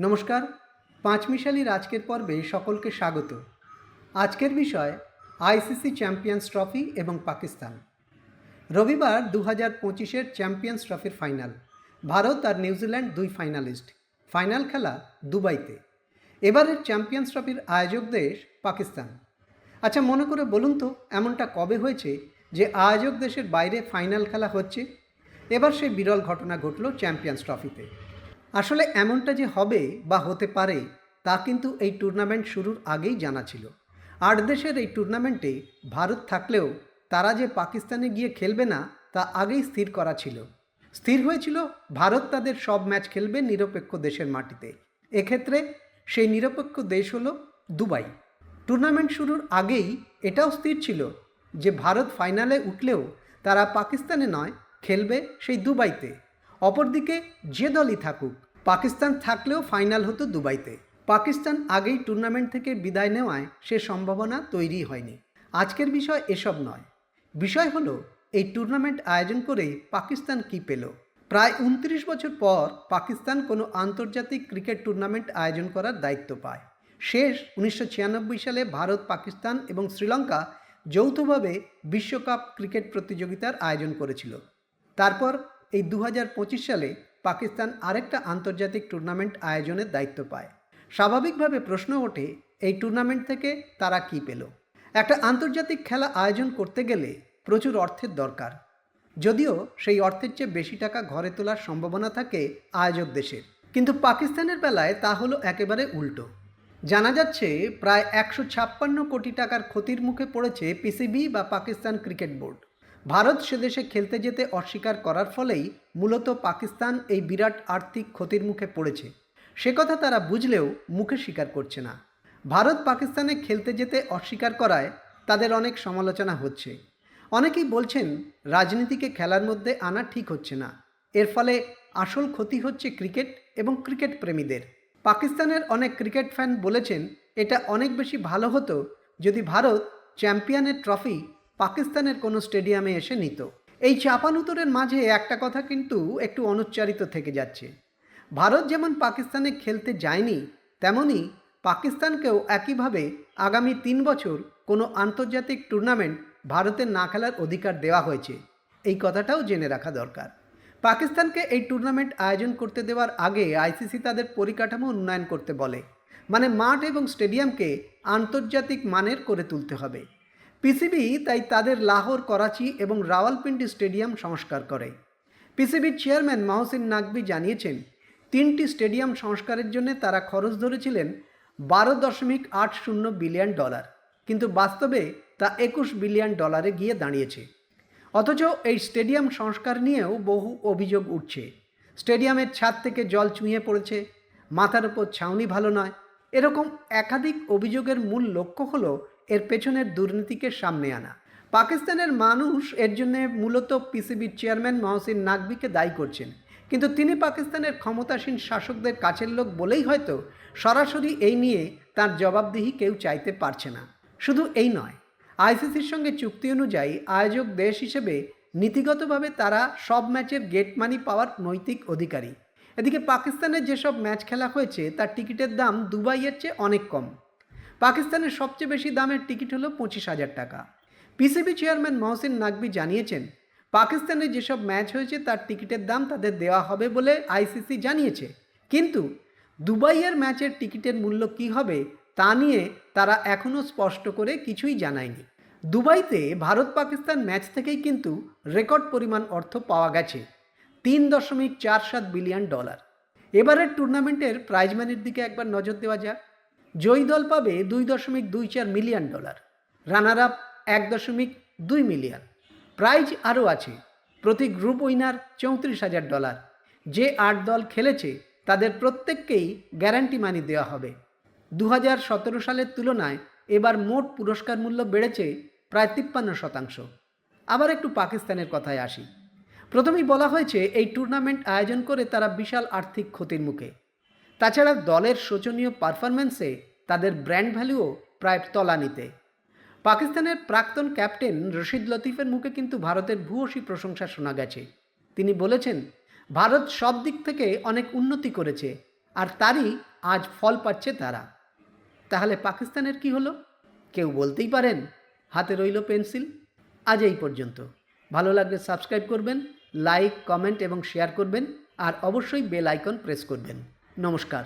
নমস্কার, পাঁচমিশালির আজকের পর্বে সকলকে স্বাগত। আজকের বিষয় আইসিসি চ্যাম্পিয়ন্স ট্রফি এবং পাকিস্তান। রবিবার দু হাজার পঁচিশের চ্যাম্পিয়ন্স ট্রফির ফাইনাল। ভারত আর নিউজিল্যান্ড দুই ফাইনালিস্ট। ফাইনাল খেলা দুবাইতে। এবারের চ্যাম্পিয়ন্স ট্রফির আয়োজক দেশ পাকিস্তান। আচ্ছা মনে করে বলুন তো, এমনটা কবে হয়েছে যে আয়োজক দেশের বাইরে ফাইনাল খেলা হচ্ছে? এবার সেই বিরল ঘটনা ঘটল চ্যাম্পিয়ন্স ট্রফিতে। আসলে এমনটা যে হবে বা হতে পারে, তা কিন্তু এই টুর্নামেন্ট শুরুর আগেই জানা ছিল। আট দেশের এই টুর্নামেন্টে ভারত থাকলেও তারা যে পাকিস্তানে গিয়ে খেলবে না, তা আগেই স্থির করা ছিল। স্থির হয়েছিল, ভারত তাদের সব ম্যাচ খেলবে নিরপেক্ষ দেশের মাটিতে। এক্ষেত্রে সেই নিরপেক্ষ দেশ হলো দুবাই। টুর্নামেন্ট শুরুর আগেই এটাও স্থির ছিল যে ভারত ফাইনালে উঠলেও তারা পাকিস্তানে নয়, খেলবে সেই দুবাইতে। অপরদিকে যে দলই থাকুক, পাকিস্তান থাকলেও ফাইনাল হতো দুবাইতে। পাকিস্তান আগেই টুর্নামেন্ট থেকে বিদায় নেওয়ায় সে সম্ভাবনা তৈরি হয়নি। আজকের বিষয় এসব নয়। বিষয় হলো, এই টুর্নামেন্ট আয়োজন করে পাকিস্তান কি পেল? প্রায় উনত্রিশ বছর পর পাকিস্তান কোনো আন্তর্জাতিক ক্রিকেট টুর্নামেন্ট আয়োজন করার দায়িত্ব পায়। শেষ উনিশশো ছিয়ানব্বই সালে ভারত, পাকিস্তান এবং শ্রীলঙ্কা যৌথভাবে বিশ্বকাপ ক্রিকেট প্রতিযোগিতার আয়োজন করেছিল। তারপর এই দু হাজার পঁচিশ সালে পাকিস্তান আরেকটা আন্তর্জাতিক টুর্নামেন্ট আয়োজনের দায়িত্ব পায়। স্বাভাবিকভাবে প্রশ্ন ওঠে, এই টুর্নামেন্ট থেকে তারা কি পেল? একটা আন্তর্জাতিক খেলা আয়োজন করতে গেলে প্রচুর অর্থের দরকার। যদিও সেই অর্থের চেয়ে বেশি টাকা ঘরে তোলার সম্ভাবনা থাকে আয়োজক দেশের। কিন্তু পাকিস্তানের বেলায় তা হলো একেবারে উল্টো। জানা যাচ্ছে, প্রায় একশো ছাপ্পান্ন কোটি টাকার ক্ষতির মুখে পড়েছে পিসিবি বা পাকিস্তান ক্রিকেট বোর্ড। ভারত সেদেশে খেলতে যেতে অস্বীকার করার ফলেই মূলত পাকিস্তান এই বিরাট আর্থিক ক্ষতির মুখে পড়েছে। সে কথা তারা বুঝলেও মুখে স্বীকার করছে না। ভারত পাকিস্তানে খেলতে যেতে অস্বীকার করায় তাদের অনেক সমালোচনা হচ্ছে। অনেকেই বলছেন, রাজনীতিকে খেলার মধ্যে আনা ঠিক হচ্ছে না। এর ফলে আসল ক্ষতি হচ্ছে ক্রিকেট এবং ক্রিকেট প্রেমীদের। পাকিস্তানের অনেক ক্রিকেট ফ্যান বলেছেন, এটা অনেক বেশি ভালো হতো যদি ভারত চ্যাম্পিয়নের ট্রফি পাকিস্তানের কোনো স্টেডিয়ামে এসে নিত। এই চাপানুতরের মাঝে একটা কথা কিন্তু একটু অনুচ্চারিত থেকে যাচ্ছে। ভারত যেমন পাকিস্তানে খেলতে যায়নি, তেমনি পাকিস্তানকেও একইভাবে আগামী তিন বছর কোনো আন্তর্জাতিক টুর্নামেন্ট ভারতের না খেলার অধিকার দেওয়া হয়েছে। এই কথাটাও জেনে রাখা দরকার। পাকিস্তানকে এই টুর্নামেন্ট আয়োজন করতে দেওয়ার আগে আইসিসি তাদের পরিকাঠামো উন্নয়ন করতে বলে। মানে মাঠ এবং স্টেডিয়ামকে আন্তর্জাতিক মানের করে তুলতে হবে। পিসিবি তাই তাদের লাহোর, করাচি এবং রাওয়ালপিন্ডি স্টেডিয়াম সংস্কার করে। পিসিবির চেয়ারম্যান মাহসিন নাকবি জানিয়েছেন, তিনটি স্টেডিয়াম সংস্কারের জন্য তারা খরচ ধরেছিলেন বারো দশমিক আট শূন্য বিলিয়ন ডলার, কিন্তু বাস্তবে তা একুশ বিলিয়ন ডলারে গিয়ে দাঁড়িয়েছে। অথচ এই স্টেডিয়াম সংস্কার নিয়েও বহু অভিযোগ উঠছে। স্টেডিয়ামের ছাদ থেকে জল চুঁয়ে পড়েছে, মাথার ওপর ছাউনি ভালো নয়। এরকম একাধিক অভিযোগের মূল লক্ষ্য হলো এর পেছনের দুর্নীতিকে সামনে আনা। পাকিস্তানের মানুষ এর জন্য মূলত পিসিবির চেয়ারম্যান মহসিন নাকবিকে দায়ী করছেন। কিন্তু তিনি পাকিস্তানের ক্ষমতাসীন শাসকদের কাছের লোক বলেই হয়তো সরাসরি এই নিয়ে তার জবাবদিহি কেউ চাইতে পারছে না। শুধু এই নয়, আইসিসির সঙ্গে চুক্তি অনুযায়ী আয়োজক দেশ হিসেবে নীতিগতভাবে তারা সব ম্যাচের গেট মানি পাওয়ার নৈতিক অধিকারী। এদিকে পাকিস্তানের যেসব ম্যাচ খেলা হয়েছে, তার টিকিটের দাম দুবাইয়ের চেয়ে অনেক কম। পাকিস্তানের সবচেয়ে বেশি দামের টিকিট হলো পঁচিশ হাজার টাকা। পিসিবি চেয়ারম্যান মহসিন নাকবি জানিয়েছেন, পাকিস্তানে যেসব ম্যাচ হয়েছে তার টিকিটের দাম তাদের দেওয়া হবে বলে আইসিসি জানিয়েছে। কিন্তু দুবাইয়ের ম্যাচের টিকিটের মূল্য কী হবে তা নিয়ে তারা এখনও স্পষ্ট করে কিছুই জানায়নি। দুবাইতে ভারত পাকিস্তান ম্যাচ থেকেই কিন্তু রেকর্ড পরিমাণ অর্থ পাওয়া গেছে, তিন দশমিক চার সাত বিলিয়ন ডলার। এবারের টুর্নামেন্টের প্রাইজ দিকে একবার নজর দেওয়া যাক। জয়ী দল পাবে দুই দশমিক দুই চার মিলিয়ন ডলার। রানার আপ এক দশমিক দুই মিলিয়ন। প্রাইজ আরও আছে। প্রতি গ্রুপ উইনার চৌত্রিশ হাজার ডলার। যে আট দল খেলেছে, তাদের প্রত্যেককেই গ্যারান্টি মানি দেওয়া হবে। দু সালের তুলনায় এবার মোট পুরস্কার মূল্য বেড়েছে প্রায় তিপ্পান্ন শতাংশ। আবার একটু পাকিস্তানের কথায় আসি। প্রথমেই বলা হয়েছে, এই টুর্নামেন্ট আয়োজন করে তারা বিশাল আর্থিক ক্ষতির মুখে। তাছাড়া দলের শোচনীয় পারফরম্যান্সে তাদের ব্র্যান্ড ভ্যালুও প্রায় তলানিতে। পাকিস্তানের প্রাক্তন ক্যাপ্টেন রশিদ লতিফের মুখে কিন্তু ভারতের ভূয়সী প্রশংসা শোনা গেছে। তিনি বলেছেন, ভারত সব দিক থেকে অনেক উন্নতি করেছে, আর তারই আজ ফল পাচ্ছে তারা। তাহলে পাকিস্তানের কি হলো? কেউ বলতেই পারেন, হাতে রইল পেন্সিল। আজ এই পর্যন্ত। ভালো লাগলে সাবস্ক্রাইব করবেন লাইক কমেন্ট এবং শেয়ার করবেন, আর অবশ্যই বেল আইকন প্রেস করবেন। নমস্কার।